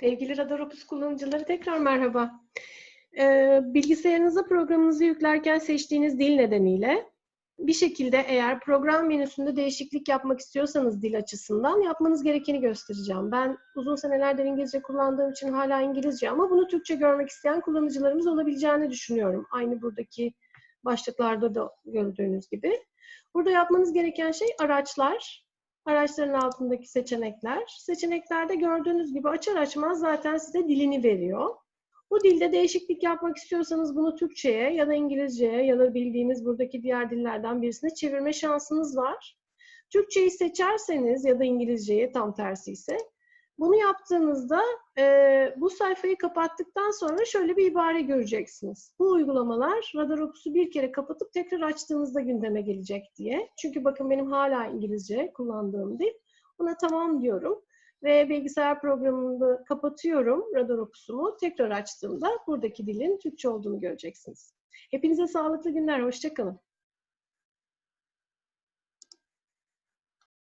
Sevgili Radar Opus kullanıcıları tekrar merhaba. Ee, bilgisayarınıza programınızı yüklerken seçtiğiniz dil nedeniyle bir şekilde eğer program menüsünde değişiklik yapmak istiyorsanız dil açısından yapmanız gerekeni göstereceğim. Ben uzun senelerdir İngilizce kullandığım için hala İngilizce ama bunu Türkçe görmek isteyen kullanıcılarımız olabileceğini düşünüyorum. Aynı buradaki başlıklarda da gördüğünüz gibi. Burada yapmanız gereken şey araçlar, Araçların altındaki seçenekler. Seçeneklerde gördüğünüz gibi açar açmaz zaten size dilini veriyor. Bu dilde değişiklik yapmak istiyorsanız bunu Türkçe'ye ya da İngilizce'ye ya da bildiğiniz buradaki diğer dillerden birisine çevirme şansınız var. Türkçeyi seçerseniz ya da İngilizceyi tam tersi ise bunu yaptığınızda e, bu sayfayı kapattıktan sonra şöyle bir ibare göreceksiniz. Bu uygulamalar Radar Opus'u bir kere kapatıp tekrar açtığınızda gündeme gelecek diye. Çünkü bakın benim hala İngilizce kullandığım dil. Buna tamam diyorum ve bilgisayar programını kapatıyorum Radar Opus'umu. Tekrar açtığımda buradaki dilin Türkçe olduğunu göreceksiniz. Hepinize sağlıklı günler, hoşçakalın.